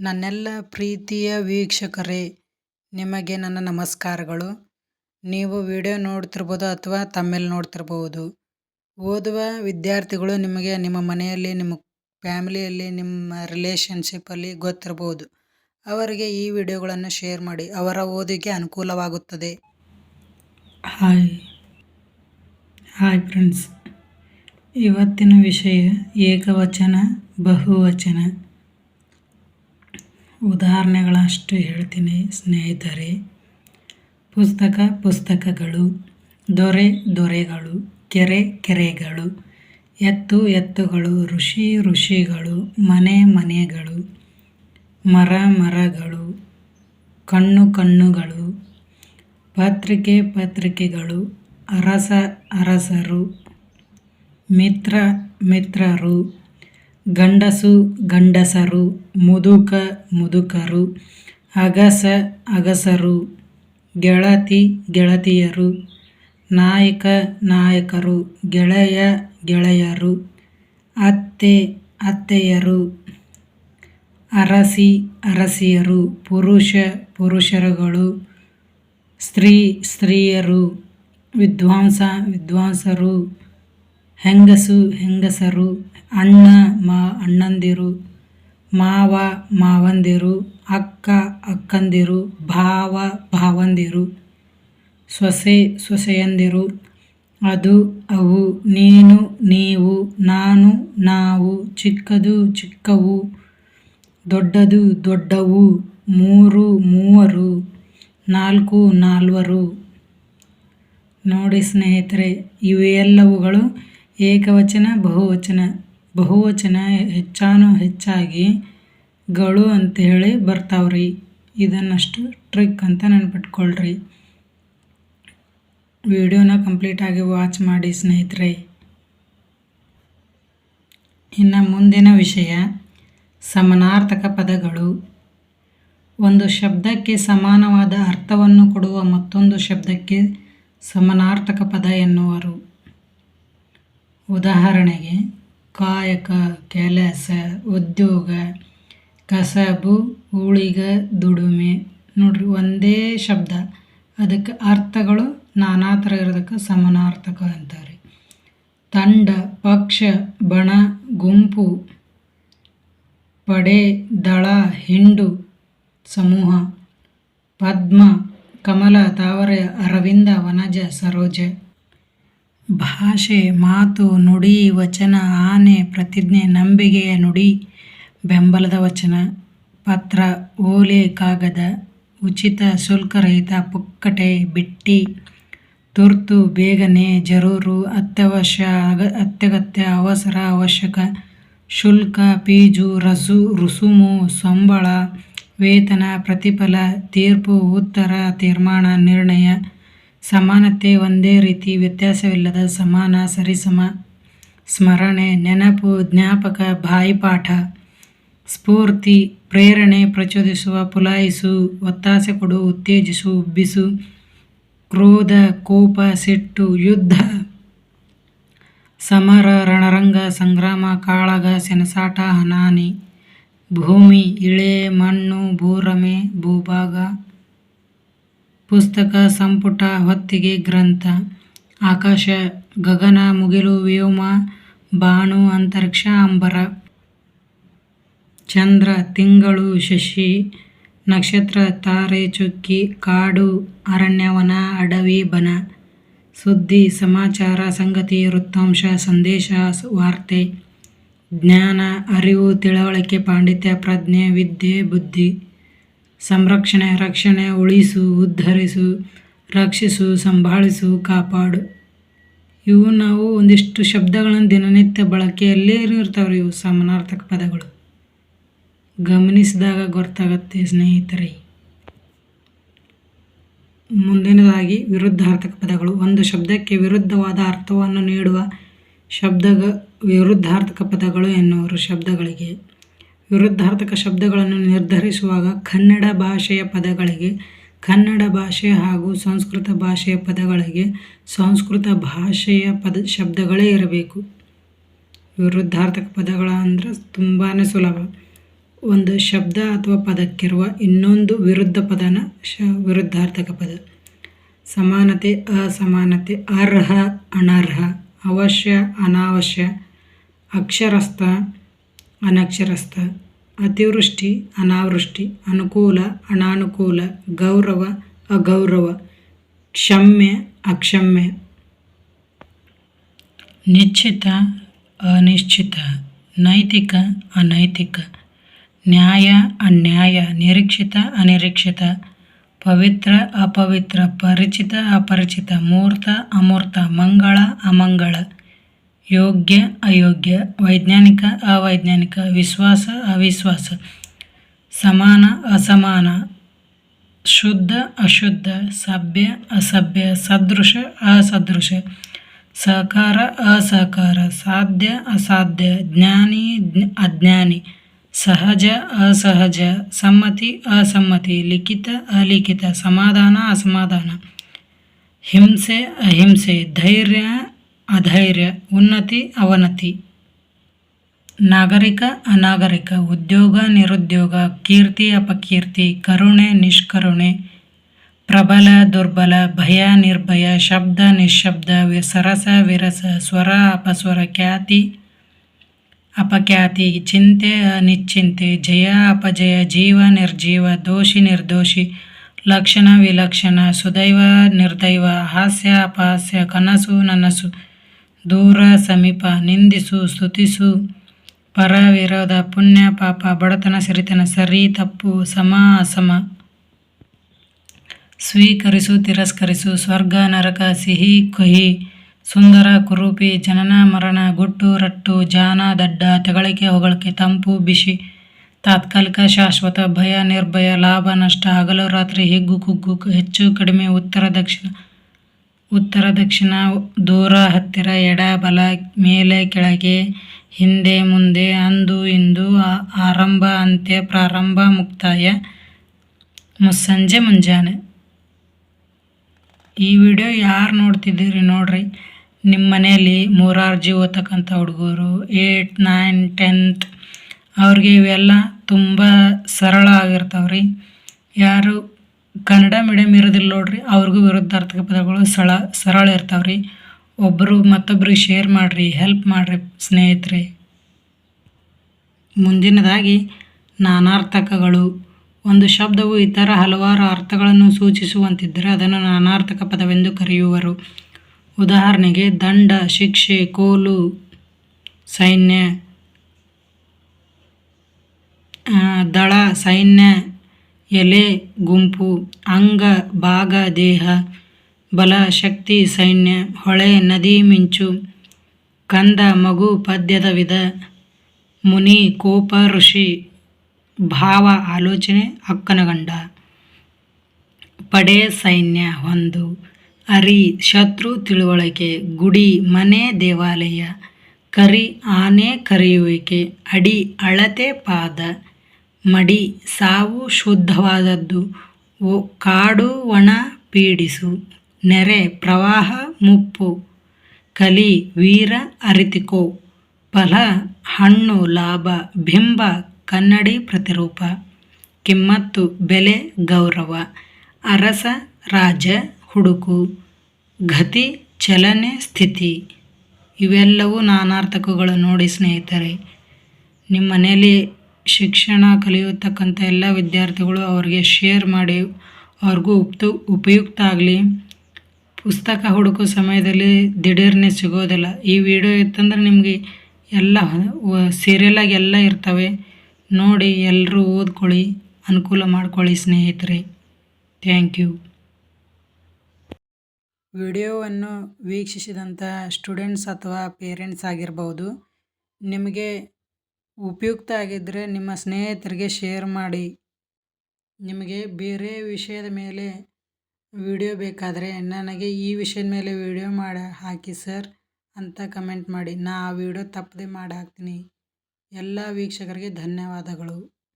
ನನ್ನೆಲ್ಲ ಪ್ರೀತಿಯ ವೀಕ್ಷಕರೇ, ನಿಮಗೆ ನನ್ನ ನಮಸ್ಕಾರಗಳು. ನೀವು ವಿಡಿಯೋ ನೋಡ್ತಿರ್ಬೋದು ಅಥವಾ ತಮ್ಮೇಲೆ ನೋಡ್ತಿರ್ಬೋದು. ಓದುವ ವಿದ್ಯಾರ್ಥಿಗಳು ನಿಮಗೆ ನಿಮ್ಮ ಮನೆಯಲ್ಲಿ, ನಿಮ್ಮ ಫ್ಯಾಮಿಲಿಯಲ್ಲಿ, ನಿಮ್ಮ ರಿಲೇಷನ್ಶಿಪ್ಪಲ್ಲಿ ಗೊತ್ತಿರ್ಬೋದು. ಅವರಿಗೆ ಈ ವಿಡಿಯೋಗಳನ್ನು ಶೇರ್ ಮಾಡಿ, ಅವರ ಓದಿಗೆ ಅನುಕೂಲವಾಗುತ್ತದೆ. ಹಾಯ್. Hi friends. ಇವತ್ತಿನ ವಿಷಯ ಏಕವಚನ, ಬಹುವಚನ. ಉದಾಹರಣೆಗಳಷ್ಟು ಹೇಳ್ತೀನಿ, ಸ್ನೇಹಿತರೆ. ಪುಸ್ತಕ ಪುಸ್ತಕಗಳು, ದೊರೆ ದೊರೆಗಳು, ಕೆರೆ ಕೆರೆಗಳು, ಎತ್ತು ಎತ್ತುಗಳು, ಋಷಿ ಋಷಿಗಳು, ಮನೆ ಮನೆಗಳು, ಮರ ಮರಗಳು, ಕಣ್ಣು ಕಣ್ಣುಗಳು, ಪತ್ರಿಕೆ ಪತ್ರಿಕೆಗಳು, ಅರಸ ಅರಸರು, ಮಿತ್ರ ಮಿತ್ರರು ಗಂಡಸು, ಗಂಡಸರು, ಮುದುಕ, ಮುದುಕರು, ಅಗಸ, ಅಗಸರು, ಗೆಳತಿ, ಗೆಳತಿಯರು, ನಾಯಕ, ನಾಯಕರು, ಗೆಳೆಯ, ಗೆಳೆಯರು, ಅತ್ತೆ, ಅತ್ತೆಯರು, ಅರಸಿ, ಅರಸಿಯರು, ಪುರುಷ, ಪುರುಷರುಗಳು, ಸ್ತ್ರೀ, ಸ್ತ್ರೀಯರು, ವಿದ್ವಾಂಸ, ವಿದ್ವಾಂಸರು, ಹೆಂಗಸು, ಹೆಂಗಸರು ಅಣ್ಣ, ಮಾ, ಅಣ್ಣಂದಿರು, ಮಾವ, ಮಾವಂದಿರು, ಅಕ್ಕ, ಅಕ್ಕಂದಿರು, ಭಾವ, ಭಾವಂದಿರು, ಸೊಸೆ, ಸೊಸೆಯಂದಿರು, ಅದು, ಅವು, ನೀನು, ನೀವು, ನಾನು, ನಾವು, ಚಿಕ್ಕದು, ಚಿಕ್ಕವು, ದೊಡ್ಡದು, ದೊಡ್ಡವು, ಮೂರು, ಮೂವರು, ನಾಲ್ಕು, ನಾಲ್ವರು. ನೋಡಿ ಸ್ನೇಹಿತರೆ, ಇವೆಲ್ಲವುಗಳು ಏಕವಚನ, ಬಹುವಚನ. ಬಹುವಚನ ಹೆಚ್ಚಾನು ಹೆಚ್ಚಾಗಿ ಗಳು ಅಂತೇಳಿ ಬರ್ತಾವ್ರಿ. ಇದನ್ನಷ್ಟು ಟ್ರಿಕ್ ಅಂತ ನೆನ್ಪಿಟ್ಕೊಳ್ರಿ. ವಿಡಿಯೋನ ಕಂಪ್ಲೀಟಾಗಿ ವಾಚ್ ಮಾಡಿ ಸ್ನೇಹಿತರೆ. ಇನ್ನು ಮುಂದಿನ ವಿಷಯ, ಸಮನಾರ್ಥಕ ಪದಗಳು. ಒಂದು ಶಬ್ದಕ್ಕೆ ಸಮಾನವಾದ ಅರ್ಥವನ್ನು ಕೊಡುವ ಮತ್ತೊಂದು ಶಬ್ದಕ್ಕೆ ಸಮನಾರ್ಥಕ ಪದ ಎನ್ನುವರು. ಉದಾಹರಣೆಗೆ ಕಾಯಕ, ಕೆಲಸ, ಉದ್ಯೋಗ, ಕಸಬು, ಉಳಿಗ, ದುಡಿಮೆ. ನೋಡ್ರಿ, ಒಂದೇ ಶಬ್ದ. ಅದಕ್ಕೆ ಅರ್ಥಗಳು ನಾನಾ ಥರ ಇರೋದಕ್ಕೆ ಸಮಾನಾರ್ಥಕ ಅಂತಾರೆ. ತಂಡ, ಪಕ್ಷ, ಬಣ, ಗುಂಪು, ಪಡೆ, ದಳ, ಹಿಂಡು, ಸಮೂಹ, ಪದ್ಮ, ಕಮಲ, ತಾವರೆ, ಅರವಿಂದ, ವನಜ, ಸರೋಜ. ಭಾಷೆ, ಮಾತು, ನುಡಿ, ವಚನ, ಆನೆ, ಪ್ರತಿಜ್ಞೆ, ನಂಬಿಕೆಯ ನುಡಿ, ಬೆಂಬಲದ ವಚನ, ಪತ್ರ, ಓಲೆ, ಕಾಗದ, ಉಚಿತ, ಶುಲ್ಕರಹಿತ, ಪುಕ್ಕಟೆ, ಬಿಟ್ಟಿ, ತುರ್ತು, ಬೇಗನೆ, ಜರೂರು, ಅತ್ಯವಶ್ಯ, ಅಗ, ಅತ್ಯಗತ್ಯ, ಅವಸರ, ಅವಶ್ಯಕ, ಶುಲ್ಕ ಫೀಜು ರಸು, ರುಸುಮು, ಸಂಬಳ, ವೇತನ, ಪ್ರತಿಫಲ, ತೀರ್ಪು, ಉತ್ತರ, ತೀರ್ಮಾನ, ನಿರ್ಣಯ ಸಮಾನತೆ ಒಂದೇ ರೀತಿ ವ್ಯತ್ಯಾಸವಿಲ್ಲದ ಸಮಾನ, ಸರಿಸಮ, ಸ್ಮರಣೆ, ನೆನಪು, ಜ್ಞಾಪಕ ಬಾಯಿಪಾಠ ಸ್ಫೂರ್ತಿ, ಪ್ರೇರಣೆ, ಪ್ರಚೋದಿಸುವ, ಪುಲಾಯಿಸು, ಒತ್ತಾಸೆ ಕೊಡು, ಉತ್ತೇಜಿಸು, ಉಬ್ಬಿಸು, ಕ್ರೋಧ, ಕೋಪ, ಸಿಟ್ಟು, ಯುದ್ಧ, ಸಮರ, ರಣರಂಗ, ಸಂಗ್ರಾಮ, ಕಾಳಗ, ಸೆಣಸಾಟ, ಹನಾನಿ, ಭೂಮಿ, ಇಳೆ, ಮಣ್ಣು, ಭೂರಮೆ, ಭೂಭಾಗ ಪುಸ್ತಕ ಸಂಪುಟ ಹೊತ್ತಿಗೆ ಗ್ರಂಥ. ಆಕಾಶ, ಗಗನ, ಮುಗಿಲು, ವ್ಯೋಮ, ಬಾಣು, ಅಂತರಿಕ್ಷ, ಅಂಬರ. ಚಂದ್ರ, ತಿಂಗಳು, ಶಶಿ, ನಕ್ಷತ್ರ, ತಾರೆ, ಚುಕ್ಕಿ, ಕಾಡು, ಅರಣ್ಯವನ, ಅಡವಿ, ಬನ. ಸುದ್ದಿ, ಸಮಾಚಾರ, ಸಂಗತಿ, ವೃತ್ತಾಂಶ, ಸಂದೇಶ, ವಾರ್ತೆ. ಜ್ಞಾನ, ಅರಿವು, ತಿಳುವಳಿಕೆ, ಪಾಂಡಿತ್ಯ, ಪ್ರಜ್ಞೆ, ವಿದ್ಯೆ, ಬುದ್ಧಿ. ಸಂರಕ್ಷಣೆ, ರಕ್ಷಣೆ, ಉಳಿಸು, ಉದ್ಧರಿಸು, ರಕ್ಷಿಸು, ಸಂಭಾಳಿಸು, ಕಾಪಾಡು. ಇವು ನಾವು ಒಂದಿಷ್ಟು ಶಬ್ದಗಳನ್ನು ದಿನನಿತ್ಯ ಬಳಕೆಯಲ್ಲೇ ಇರ್ತಾವ್ರಿ ಇವು ಸಮಾನಾರ್ಥಕ ಪದಗಳು. ಗಮನಿಸಿದಾಗ ಗೊತ್ತಾಗತ್ತೆ ಸ್ನೇಹಿತರೆ. ಮುಂದಿನದಾಗಿ ವಿರುದ್ಧಾರ್ಥಕ ಪದಗಳು. ಒಂದು ಶಬ್ದಕ್ಕೆ ವಿರುದ್ಧವಾದ ಅರ್ಥವನ್ನು ನೀಡುವ ಶಬ್ದ ವಿರುದ್ಧಾರ್ಥಕ ಪದಗಳು ಎನ್ನುವರು ಶಬ್ದಗಳಿಗೆ. ವಿರುದ್ಧಾರ್ಥಕ ಶಬ್ದಗಳನ್ನು ನಿರ್ಧರಿಸುವಾಗ ಕನ್ನಡ ಭಾಷೆಯ ಪದಗಳಿಗೆ, ಕನ್ನಡ ಭಾಷೆ ಹಾಗೂ ಸಂಸ್ಕೃತ ಭಾಷೆಯ ಪದಗಳಿಗೆ ಸಂಸ್ಕೃತ ಭಾಷೆಯ ಪದ ಶಬ್ದಗಳೇ ಇರಬೇಕು. ವಿರುದ್ಧಾರ್ಥಕ ಪದಗಳ ಅಂದರೆ ತುಂಬಾ ಸುಲಭ. ಒಂದು ಶಬ್ದ ಅಥವಾ ಪದಕ್ಕಿರುವ ಇನ್ನೊಂದು ವಿರುದ್ಧ ಪದನ ಶ ವಿರುದ್ಧಾರ್ಥಕ ಪದ. ಸಮಾನತೆ, ಅಸಮಾನತೆ, ಅರ್ಹ, ಅನರ್ಹ, ಅವಶ್ಯ, ಅನಾವಶ್ಯ, ಅಕ್ಷರಸ್ಥ ಅನಕ್ಷರಸ್ಥ, ಅತಿವೃಷ್ಟಿ, ಅನಾವೃಷ್ಟಿ, ಅನುಕೂಲ, ಅನಾನುಕೂಲ, ಗೌರವ, ಅಗೌರವ, ಕ್ಷಮ್ಯ, ಅಕ್ಷಮ್ಯ. ನಿಶ್ಚಿತ, ಅನಿಶ್ಚಿತ, ನೈತಿಕ, ಅನೈತಿಕ. ನ್ಯಾಯ, ಅನ್ಯಾಯ, ನಿರೀಕ್ಷಿತ, ಅನಿರೀಕ್ಷಿತ. ಪವಿತ್ರ, ಅಪವಿತ್ರ, ಪರಿಚಿತ, ಅಪರಿಚಿತ, ಮೂರ್ತ, ಅಮೂರ್ತ, ಮಂಗಳ, ಅಮಂಗಳ. ಯೋಗ್ಯ ಅಯೋಗ್ಯ ವೈಜ್ಞಾನಿಕ ಅವೈಜ್ಞಾನಿಕ ವಿಶ್ವಾಸ ಅವಿಶ್ವಾಸ ಸಮಾನ ಅಸಮಾನ ಶುದ್ಧ ಅಶುದ್ಧ ಸಭ್ಯ ಅಸಭ್ಯ ಸದೃಶ ಅಸದೃಶ ಸಹಕಾರ ಅಸಹಕಾರ ಸಾಧ್ಯ ಅಸಾಧ್ಯ ಜ್ಞಾನಿ ಅಜ್ಞಾನಿ ಸಹಜ ಅಸಹಜ ಸಮ್ಮತಿ ಅಸಮ್ಮತಿ ಲಿಖಿತ ಅಲಿಖಿತ ಸಮಾಧಾನ ಅಸಮಾಧಾನ ಹಿಂಸೆ ಅಹಿಂಸೆ ಧೈರ್ಯ ಅಧೈರ್ಯ, ಉನ್ನತಿ, ಅವನತಿ. ನಾಗರಿಕ, ಅನಾಗರಿಕ, ಉದ್ಯೋಗ, ನಿರುದ್ಯೋಗ, ಕೀರ್ತಿ, ಅಪಕೀರ್ತಿ, ಕರುಣೆ, ನಿಷ್ಕರುಣೆ, ಪ್ರಬಲ, ದುರ್ಬಲ, ಭಯ, ನಿರ್ಭಯ, ಶಬ್ದ ನಿಶಬ್ದ ಸರಸ, ವಿರಸ, ಸ್ವರ, ಅಪಸ್ವರ, ಖ್ಯಾತಿ, ಅಪಖ್ಯಾತಿ, ಚಿಂತೆ ಅನಿಶ್ಚಿಂತೆ ಜಯ, ಅಪಜಯ, ಜೀವ, ನಿರ್ಜೀವ, ದೋಷಿ, ನಿರ್ದೋಷಿ, ಲಕ್ಷಣ, ವಿಲಕ್ಷಣ, ಸುದೈವ, ನಿರ್ದೈವ, ಹಾಸ್ಯ, ಅಪಹಾಸ್ಯ, ಕನಸು, ನನಸು ದೂರ ಸಮೀಪ ನಿಂದಿಸು, ಸ್ತುತಿಸು. ಪರ ವಿರೋಧ ಪುಣ್ಯ, ಪಾಪ, ಬಡತನ, ಸಿರಿತನ, ಸರಿ, ತಪ್ಪು, ಸಮ, ಅಸಮ. ಸ್ವೀಕರಿಸು, ತಿರಸ್ಕರಿಸು. ಸ್ವರ್ಗ, ನರಕ, ಸಿಹಿ, ಕಹಿ. ಸುಂದರ, ಕುರೂಪಿ, ಜನನ, ಮರಣ, ಗುಟ್ಟು, ರಟ್ಟು, ಜಾನ, ದಡ್ಡ, ತೆಗಳಿಕೆ, ಹೊಗಳಿಕೆ, ತಂಪು, ಬಿಸಿ. ತಾತ್ಕಾಲಿಕ, ಶಾಶ್ವತ, ಭಯ, ನಿರ್ಭಯ, ಲಾಭ, ನಷ್ಟ, ಹಗಲು, ರಾತ್ರಿ, ಹಿಗ್ಗು, ಕುಗ್ಗು, ಹೆಚ್ಚು, ಕಡಿಮೆ, ಉತ್ತರ, ದಕ್ಷಿಣ. ಉತ್ತರ, ದಕ್ಷಿಣ, ದೂರ, ಹತ್ತಿರ, ಎಡ, ಬಲ, ಮೇಲೆ, ಕೆಳಗೆ, ಹಿಂದೆ, ಮುಂದೆ, ಅಂದು, ಇಂದು ಆರಂಭ, ಅಂತ್ಯ, ಪ್ರಾರಂಭ, ಮುಕ್ತಾಯ, ಮುಸ್ಸಂಜೆ, ಮುಂಜಾನೆ. ಈ ವಿಡಿಯೋ ಯಾರು ನೋಡ್ತಿದ್ದೀರಿ ನೋಡ್ರಿ. ನಿಮ್ಮ ಮನೆಯಲ್ಲಿ ಮೂರಾರ್ಜಿ ಓದ್ತಕ್ಕಂಥ ಹುಡುಗರು, ಏಟ್, ನೈನ್, ಟೆಂತ್, ಅವ್ರಿಗೆ ಇವೆಲ್ಲ ತುಂಬ ಸರಳ ಆಗಿರ್ತಾವ್ರಿ. ಯಾರು ಕನ್ನಡ ಮೀಡಿಯಮ್ ಇರೋದಿಲ್ಲ ನೋಡ್ರಿ, ಅವ್ರಿಗೂ ವಿರುದ್ಧಾರ್ಥಕ ಪದಗಳು ಸಳ, ಸರಳ ಇರ್ತಾವ್ರಿ. ಒಬ್ಬರು ಮತ್ತೊಬ್ರಿಗೆ ಶೇರ್ ಮಾಡಿರಿ ಹೆಲ್ಪ್ ಮಾಡಿರಿ ಸ್ನೇಹಿತರೆ. ಮುಂದಿನದಾಗಿ, ನಾನಾರ್ಥಕಗಳು. ಒಂದು ಶಬ್ದವು ಇತರ ಹಲವಾರು ಅರ್ಥಗಳನ್ನು ಸೂಚಿಸುವಂತಿದ್ದರೆ ಅದನ್ನು ನಾನಾರ್ಥಕ ಪದವೆಂದು ಕರೆಯುವರು. ಉದಾಹರಣೆಗೆ, ದಂಡ, ಶಿಕ್ಷೆ, ಕೋಲು, ಸೈನ್ಯ ದಳ, ಸೈನ್ಯ ಎಲೆ, ಗುಂಪು, ಅಂಗ, ಭಾಗ, ದೇಹ, ಬಲ, ಶಕ್ತಿ, ಸೈನ್ಯ, ಹೊಳೆ, ನದಿ, ಮಿಂಚು, ಕಂದ, ಮಗು, ಪದ್ಯದ ವಿಧ, ಮುನಿ, ಕೋಪ, ಋಷಿ, ಭಾವ, ಆಲೋಚನೆ ಅಕ್ಕನ ಗಂಡ ಪಡೆ, ಸೈನ್ಯ, ಹೊಂದು, ಅರಿ, ಶತ್ರು, ತಿಳುವಳಿಕೆ, ಗುಡಿ, ಮನೆ, ದೇವಾಲಯ, ಕರಿ, ಆನೆ, ಕರೆಯುವಿಕೆ, ಅಡಿ, ಅಳತೆ, ಪಾದ ಮಡಿ ಸಾವು ಶುದ್ಧವಾದದ್ದು. ಓ ಕಾಡು ಒಣ ಪೀಡಿಸು. ನೆರೆ ಪ್ರವಾಹ ಮುಪ್ಪು. ಕಲಿ ವೀರ ಅರಿತಿಕೋ. ಫಲ ಹಣ್ಣು ಲಾಭ ಬಿಂಬ ಕನ್ನಡಿ ಪ್ರತಿರೂಪ. ಕಿಮ್ಮತ್ತು ಬೆಲೆ ಗೌರವ. ಅರಸ ರಾಜ ಹುಡುಕು. ಗತಿ ಚಲನೆ ಸ್ಥಿತಿ. ಇವೆಲ್ಲವೂ ನಾನಾರ್ಥಕಗಳು ನೋಡಿ ಸ್ನೇಹಿತರೆ. ನಿಮ್ಮ ಮನೆಯಲ್ಲಿ ಶಿಕ್ಷಣ ಕಲಿಯತಕ್ಕಂಥ ಎಲ್ಲ ವಿದ್ಯಾರ್ಥಿಗಳು ಅವ್ರಿಗೆ ಶೇರ್ ಮಾಡಿ ಅವ್ರಿಗೂ ಉಪ್ತು, ಉಪಯುಕ್ತ ಆಗಲಿ. ಪುಸ್ತಕ ಹುಡುಕೋ ಸಮಯದಲ್ಲಿ ದಿಢೀರ್ನೆ ಸಿಗೋದಿಲ್ಲ. ಈ ವಿಡಿಯೋ ಇತ್ತಂದ್ರೆ ನಿಮಗೆ ಎಲ್ಲ ಸೀರಿಯಲಾಗಿ ಎಲ್ಲ ಇರ್ತವೆ. ನೋಡಿ ಎಲ್ಲರೂ ಓದ್ಕೊಳ್ಳಿ, ಅನುಕೂಲ ಮಾಡ್ಕೊಳ್ಳಿ ಸ್ನೇಹಿತರೆ. ಥ್ಯಾಂಕ್ ಯು ವಿಡಿಯೋವನ್ನು ವೀಕ್ಷಿಸಿದಂಥ ಸ್ಟೂಡೆಂಟ್ಸ್ ಅಥವಾ ಪೇರೆಂಟ್ಸ್ ಆಗಿರ್ಬೋದು, ನಿಮಗೆ ಉಪಯುಕ್ತ ಆಗಿದ್ದರೆ ನಿಮ್ಮ ಸ್ನೇಹಿತರಿಗೆ ಶೇರ್ ಮಾಡಿ. ನಿಮಗೆ ಬೇರೆ ವಿಷಯದ ಮೇಲೆ ವಿಡಿಯೋ ಬೇಕಾದರೆ ನನಗೆ ಈ ವಿಷಯದ ಮೇಲೆ ವಿಡಿಯೋ ಮಾಡಿ, ಹಾಕಿ ಸರ್ ಅಂತ ಕಮೆಂಟ್ ಮಾಡಿ. ನಾ ಆ ವಿಡಿಯೋ ತಪ್ಪದೆ ಮಾಡಿ ಹಾಕ್ತೀನಿ. ಎಲ್ಲ ವೀಕ್ಷಕರಿಗೆ ಧನ್ಯವಾದಗಳು.